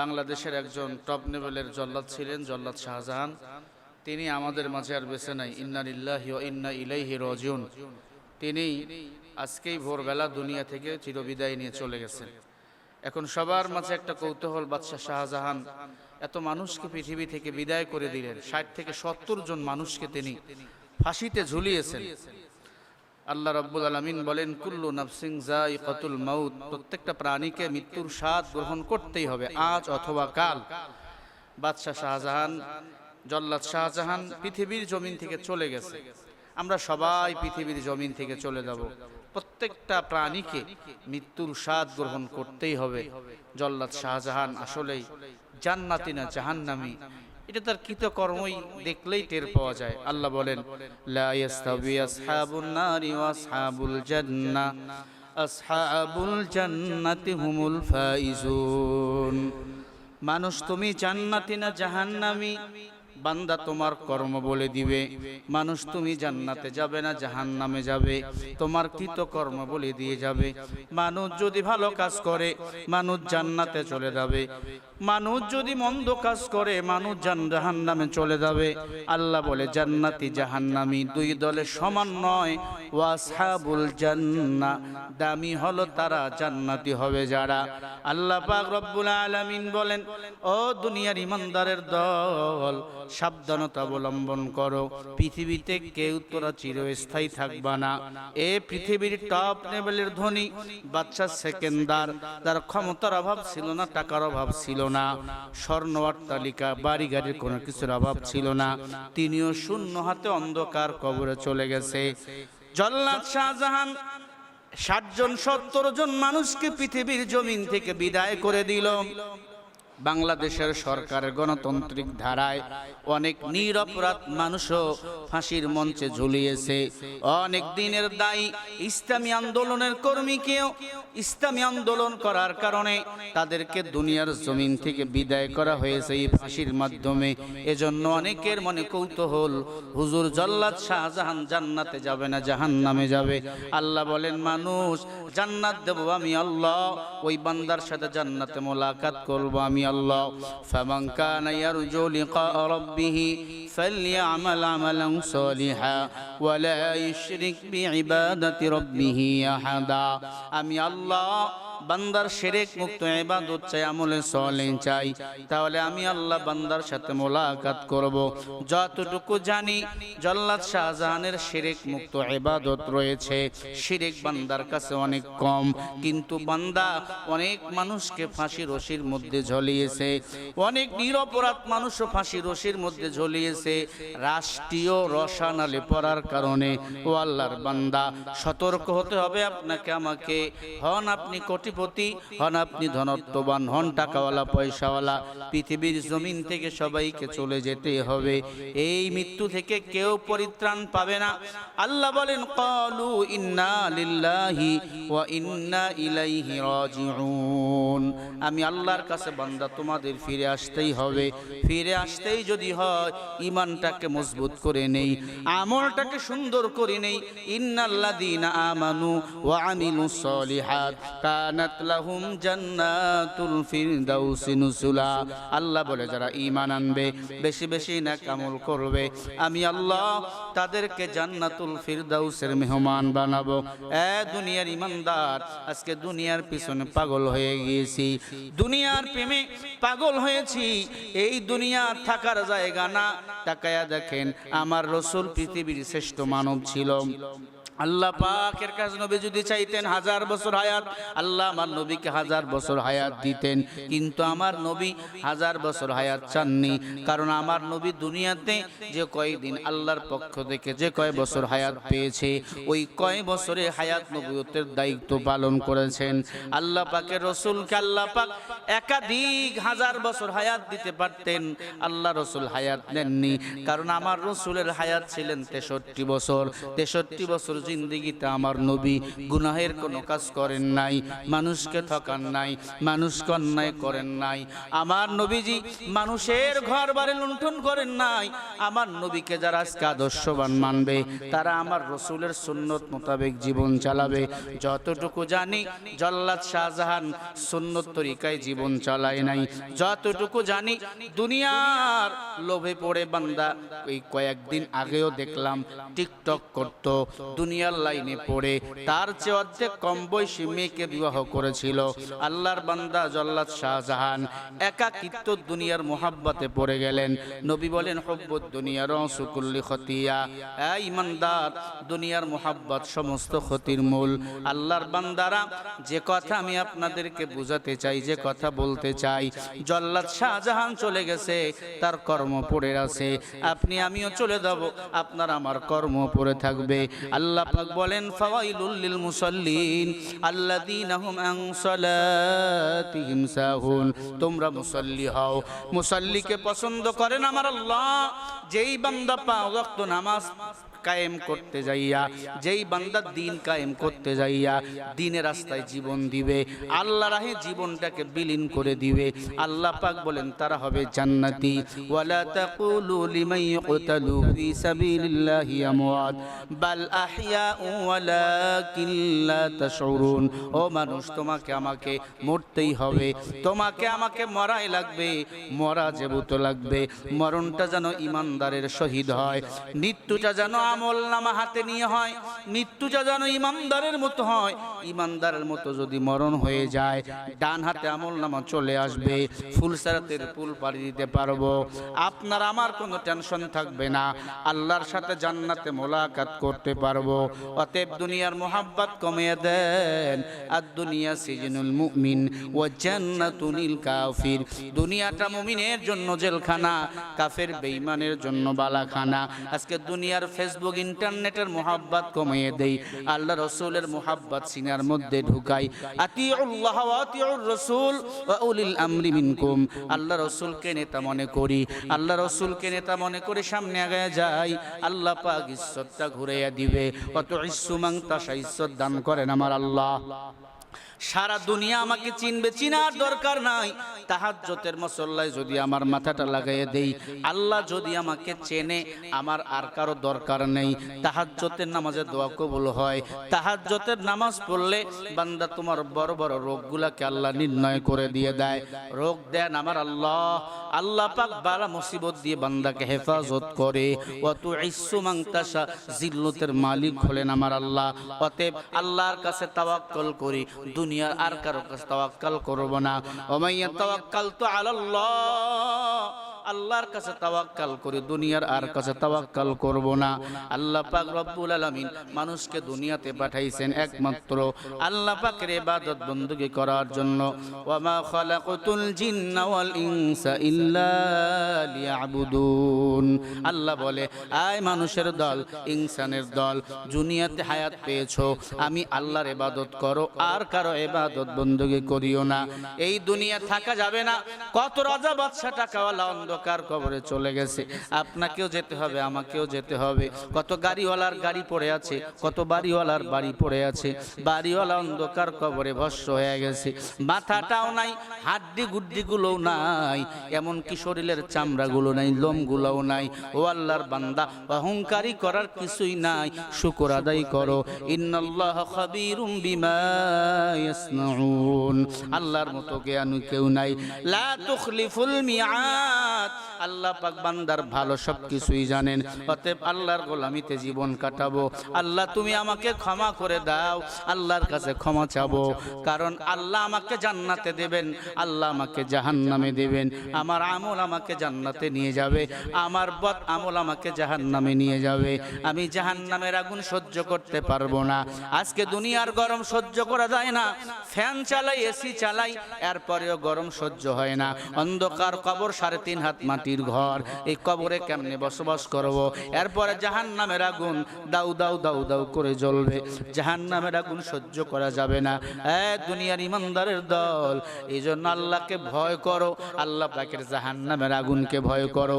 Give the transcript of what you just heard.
বাংলাদেশের একজন টপ লেভেলের জল্লাদ ছিলেন, জল্লাদ শাহজাহান। তিনি আমাদের মাঝে আর বেছে নাই। ইন্নালিল্লাহি ও ইন্না ইলাইহি রাজিউন। তিনি আজকেই ভোরবেলা দুনিয়া থেকে চিরবিদায় নিয়ে চলে গেছেন। এখন সবার মাঝে একটা কৌতূহল, বাদশাহ শাহজাহান, এত মানুষকে পৃথিবী থেকে বিদায় করে দিলেন। ষাট থেকে সত্তর জন মানুষকে তিনি ফাঁসিতে ঝুলিয়েছেন। আল্লাহ রাব্বুল আলামিন বলেন, কুল্লু নাফসিং যায়িকাতুল মাউত। প্রত্যেকটা প্রাণীকে মৃত্যুর স্বাদ গ্রহণ করতেই হবে, আজ অথবা কাল। বাদশাহ শাহজাহান, জল্লাদ শাহজাহান পৃথিবীর জমিন থেকে চলে গেছে। আমরা সবাই পৃথিবীর জমিন থেকে চলে যাব। প্রত্যেকটা প্রাণীকে মৃত্যুর স্বাদ গ্রহণ করতেই হবে। জল্লাদ শাহজাহান আসলেই জান্নাতি না জাহান্নামী। এটা তার কৃতকর্মই দেখলেই টের পাওয়া যায়। আল্লাহ বলেন, লা জান্নাতি হুমুল ফাইজুন। মানুষ তুমি জান্নাতি না জাহান্নামী? বান্দা তোমার কর্ম বলে দিবে। মানুষ তুমি জান্নাতে যাবে না, জাহান্নামে যাবে। তোমার কৃত কর্ম বলে দিয়ে যাবে। মানুষ যদি ভালো কাজ করে, মানুষ জান্নাতে চলে যাবে। মানুষ যদি মন্দ কাজ করে, মানুষ জান জাহান্নামে চলে যাবে। আল্লাহ বলে, জান্নাতি জাহান্নামি দুই দলে সমান নয়। ওয়াসহাবুল জান্না দামি হলো তারা, জান্নাতি হবে যারা। আল্লাহ পাক রব্বুল আলামিন বলেন, ও দুনিয়ার ইমানদারের দল সাবধানতা অবলম্বন করো। পৃথিবীতে কেউ তোরা চিরস্থায়ী থাকবা না। এ পৃথিবীর টপ লেভেলের ধনী। বাচ্চা সেকেন্দার। তার ক্ষমতার অভাব ছিল না, টাকার অভাব ছিল না। স্বর্ণ অট্টালিকা বাড়ি গাড়ির কোনো কিছুর অভাব ছিল না। তিনিও শূন্য হাতে অন্ধকার কবরে চলে গেছে। জল্লাদ শাহজাহান ষাট জন, সত্তর জন মানুষকে পৃথিবীর জমিন থেকে বিদায় করে দিল। বাংলাদেশের সরকারের গণতান্ত্রিক ধারায় অনেক নিরপরাধ মানুষও ফাঁসির মঞ্চে ঝুলিয়েছে। অনেক দিনের দায়ী ইসলামী আন্দোলনের কর্মীকেও ইসলামী আন্দোলন করার কারণে তাদেরকে দুনিয়ার জমিন থেকে বিদায় করা হয়েছে এই ফাঁসির মাধ্যমে। এজন্য অনেকের মনে কৌতূহল, হুজুর জল্লাদ শাহজাহান জান্নাতে যাবে না, জাহান্নামে যাবে। আল্লাহ বলেন, মানুষ, জান্নাত দেব আমি আল্লাহ, ওই বান্দার সাথে জান্নাতে মোলাকাত করব আমি আল্লাহ ফামান কানা ইয়ারজু লিকা রাব্বিহ ফালইআমাল আমালান সালিহা ওয়ালা ইউশরিক বিইবাদাতি রাব্বিহ আহাদা। আমি আল্লাহ, বান্দার শিরক মুক্ত ইবাদত চাই, আমলে সলে চাই। তাহলে আমি আল্লাহ বান্দার সাথে মোলাকাত করব। যতটুকু জানি, জল্লাদ শাহজাহানের শিরক মুক্ত ইবাদত রয়েছে। শিরক বান্দার কাছে অনেক কম। কিন্তু বান্দা অনেক মানুষকে ফাঁসি রশির মধ্যে ঝলিয়েছে। অনেক নিরপরাধ মানুষও ফাঁসি রশির মধ্যে ঝলিয়েছে। রাষ্ট্রীয় রসানালে পড়ার কারণে। ও আল্লাহর বান্দা, সতর্ক হতে হবে আপনাকে, আমাকে। হন আপনি কোটিপতি, হন আপনি ধনত্ববান, হন টাকাওয়ালা, পয়সাওয়ালা। পৃথিবীর জমিন থেকে সবাইকে চলে যেতে হবে। এই মৃত্যু থেকে কেউ পরিত্রাণ পাবে না। আল্লাহ বলেন, কলু ইন্না লিল্লাহি ওয়া ইন্না ইলাইহি রাজিউন। আমি আল্লাহর কাছে বান্দা তোমাদের ফিরে আসতেই হবে। ফিরে আসতেই যদি হয় ইমানটাকে মজবুত করে নেই, আমলটাকে সুন্দর করে নেই। ইন্নাল্লাযীনা আমানু ওয়া আমিলুস সলিহাত কানাত লাহুম জান্নাতুল ফিরদাউসি নুসুলা। আল্লাহ বলে, যারা ঈমান আনবে, বেশি বেশি নেক আমল করবে। আমি আল্লাহ তাদেরকে জান্নাতুল ফিরদাউসের মেহমান বানাবো। এ দুনিয়ার ইমানদার, আজকে দুনিয়ার পিছনে পাগল হয়ে গিয়েছি। দুনিয়ার প্রেমে পাগল হয়েছি। এই দুনিয়ার থাকার জায়গা না। তাকায়া দেখেন, আমার রসুল পৃথিবীর শ্রেষ্ঠ মানব ছিল। আল্লাহ পাকের কাছে নবী যদি চাইতেন হাজার বছর হায়াত, আল্লাহ আমার নবীকে হাজার বছর হায়াত দিতেন। কিন্তু আমার নবী হাজার বছর হায়াত চাননি, কারণ আমার নবী দুনিয়াতে যে কয়দিন আল্লাহর পক্ষ থেকে যে কয় বছর হায়াত পেয়েছে, ওই কয় বছরে হায়াত নবুয়তের দায়িত্ব পালন করেছেন। আল্লাহ পাকের রসুলকে আল্লাহ পাক একাধিক হাজার বছর হায়াত দিতে পারতেন, আল্লাহ রসুল হায়াত নেননি, কারণ আমার রসুলের হায়াত ছিলেন তেষট্টি বছর। তেষট্টি বছর জিন্দিগিতে আমার নবী গুনাহের কোনো কাজ করেন নাই, মানুষকে ঠকান নাই মানুষকে অন্যায় করেন নাই। আমার নবীজি মানুষের ঘর বাড়ি লুণ্ঠন করেন নাই। আমার নবীকে যারা আজকে আদর্শবান মানবে, তারা আমার রসুলের সুন্নত মোতাবেক জীবন চালাবে। যতটুকু জানি, জল্লাদ শাহজাহান সুন্নত তরিকায় জীবন চালায় নাই। যতটুকু জানি, দুনিয়ার লোভে পড়ে বান্দা এই কয়েকদিন আগেও দেখলাম, টিকটক করত দুনিয়ার লাইনে পড়ে, তার চেয়ে অর্ধেক কম বয়সী মেয়েকে বিবাহ করেছিল। আল্লাহর বান্দা জল্লাদ শাহজাহান একাকিত্ব দুনিয়ার মোহাব্বতে পড়ে গেলেন। নবী বলেন, হব্বত দুনিয়ার সুকুল্লি খতিয়া ইমানদার, দুনিয়ার মোহাব্বত সমস্ত ক্ষতির মূল। আল্লাহর বান্দারা, যে কথা আমি আপনাদেরকে বুঝাতে চাই, যে কথা বলতে চাই, জল্লাদ শাহজাহান চলে গেছে, তার কর্ম পড়ে আছে। আপনি, আমিও চলে যাব, আপনার আমার কর্ম পড়ে থাকবে। আল্লাহ পাক বলেন, ফাওয়াইলুল লিল মুসাল্লিন আল্লাযীনা হুম আন সালাতিহিম সাহুন। তোমরা মুসল্লি হও। মুসল্লিকে পছন্দ করেন আমার আল্লাহ। যেই বান্দা ওয়াক্ত নামাজ কায়েম করতে যাইয়া, যেই বান্দা দিন কায়েম করতে যাইয়া দিনের রাস্তায় জীবন দিবে, আল্লাহ রাহে জীবনটাকে বিলীন করে দিবে। আল্লাহ পাক বলেন, তারা হবে জান্নাতি। ওয়ালা তাকুলু লিমান ইয়কতালু ফি সাবিলিল্লাহি আমওয়াত। বাল আহইয়াউ ওয়ালাকিন লা তাশউরুন। ও মানুষ, তোমাকে আমাকে মরতেই হবে। তোমাকে আমাকে মরাই লাগবে। মরা যেবুত লাগবে। মরণটা যেন ইমানদারের শহীদ হয়। মৃত্যুটা যেন আমল নামা হাতে নিয়ে হয়। মৃত্যুটা যেন ইমানদারের মতো হয়। ইমানদারের মতো যদি মরণ হয়ে যায়, ডান হাতে আমল নামা চলে আসবে। ফুল সারাতের ফুল পাড়ি দিতে পারব। আপনার আমার কোনো টেনশন থাকবে না। আল্লাহর সাথে জান্নাতে মোলাকাত করতে পারব। অতএব দুনিয়ার মোহাব্বত কমিয়ে দেন। আর দুনিয়া সিজনুল মুমিন ও জান্নাতুনিল কাফির। দুনিয়াটা মুমিনের জন্য জেলখানা, কাফের বেঈমানের জন্য বালাখানা। আজকে দুনিয়ার ফেসবুক ইন্টারনেটের মোহাব্বত কমিয়ে দেই। আল্লাহ রসুলের মোহাব্বত সিনার মধ্যে ঢুকাই। আতিউল্লাহ ওয়া আতিউর রসুল উলিল আমরি মিনকুম। আল্লাহ রসুলকে নেতা মনে করি। আল্লাহ রসুলকে নেতা মনে করে সামনে আগায় যাই। আল্লাহ পাক ইজ্জতটা ঘুরাইয়া দিবে। কত ইসুমাং তাসা ইজ্জত দান করেন আমার আল্লাহ। সারা দুনিয়া আমাকে চিনবে, চিনার দরকার নাই। তাহাজ্জতের মসল্লায় যদি আমার মাথাটা লাগাইয়ে দেই, আল্লাহ যদি আমাকে চেনে, আমার আর কারও দরকার নেই। তাহাজ্জতের নামাজে দোয়া কবুল হয়। তাহাজ্জতের নামাজ পড়লে বান্দা তোমার বড় বড় রোগগুলাকে আল্লাহ নির্ণয় করে দিয়ে দেয়। রোগ দেন আমার আল্লাহ। আল্লাহ পাক বালা মুসিবত দিয়ে বান্দাকে হেফাজত করে। অত ইসু মাংতাসা জিল্লতের মালিক হলেন আমার আল্লাহ। অতএব আল্লাহর কাছে তাওয়াক্কল করি। দুনিয়ার আর কারও কাছে তাওয়াক্কাল করব না। ওমাইয়া তাওয়াক্কাল তো আলাল্লাহ। আল্লাহর কাছে তাওয়াক্কাল করি, দুনিয়ার আর কাছে তাওয়াক্কাল করব না। আল্লাহ পাক রব্বুল আলামিন মানুষকে দুনিয়াতে পাঠাইছেন একমাত্র আল্লাহ পাকের ইবাদত বندگی করার জন্য। ওয়া মা খালাকাতুল জিন্না ওয়াল ইনসা ইল্লা লিয়াবুদুন। আল্লাহ বলে, আয় মানুষের দল, ইনসানের দল, দুনিয়াতে হায়াত পেয়েছ, আমি আল্লাহর ইবাদত করো, আর কারও ইবাদত বندگی করিও না। এই দুনিয়া থাকা যাবে না। কত রাজা বাদশা টাকাওয়ালা অন্ধ অন্ধকার কবরে চলে গেছে। আপনাকেও যেতে হবে, আমাকেও যেতে হবে। কত গাড়িওয়ালার গাড়ি পড়ে আছে, কত বাড়িওয়ালার বাড়ি পড়ে আছে। বাড়িওয়ালা অন্ধকার কবরে ভস্য হয়ে গেছে। মাথাটাও নাই হাড্ডি গুড্ডিগুলোও নাই, এমনকি শরীরের চামড়াগুলো নাই, লোমগুলোও নাই। ও আল্লাহর বান্দা, অহংকারী করার কিছুই নাই। শুকর আদায় করো। আল্লাহর মতো জ্ঞান কেউ নাই। লা তুখলিফুল মিআদ। আল্লাহ পাক বান্দার ভালো সব কিছুই জানেন। অতএব আল্লাহর গোলামিতে জীবন কাটাবো। আল্লাহ তুমি আমাকে ক্ষমা করে দাও। আল্লাহর কাছে ক্ষমা চাবো। কারণ আল্লাহ আমাকে জান্নাতে দেবেন। আল্লাহ আমাকে জাহান্নামে দেবেন। আমার আমল আমাকে জান্নাতে নিয়ে যাবে। আমার বদ আমল আমাকে জাহান্নামে নিয়ে যাবে। আমি জাহান্নামের আগুন সহ্য করতে পারব না। আজকে দুনিয়ার গরম সহ্য করা যায় না। ফ্যান চালাই, এসি চালাই। এরপরেও গরম সহ্য হয় না। অন্ধকার কবর সাড়ে তিন হাত মাটির ঘর। এই কবরে কেমনে বসবাস করব? এরপরে জাহান নামের আগুন দাউ দাউ দাউ দাউ করে জ্বলবে। জাহান নামের আগুন সহ্য করা যাবে না। দুনিয়ার ইমানদারের দল এই জন্য আল্লাহকে ভয় করো। আল্লাহ পাকের জাহান নামের আগুনকে ভয় করো।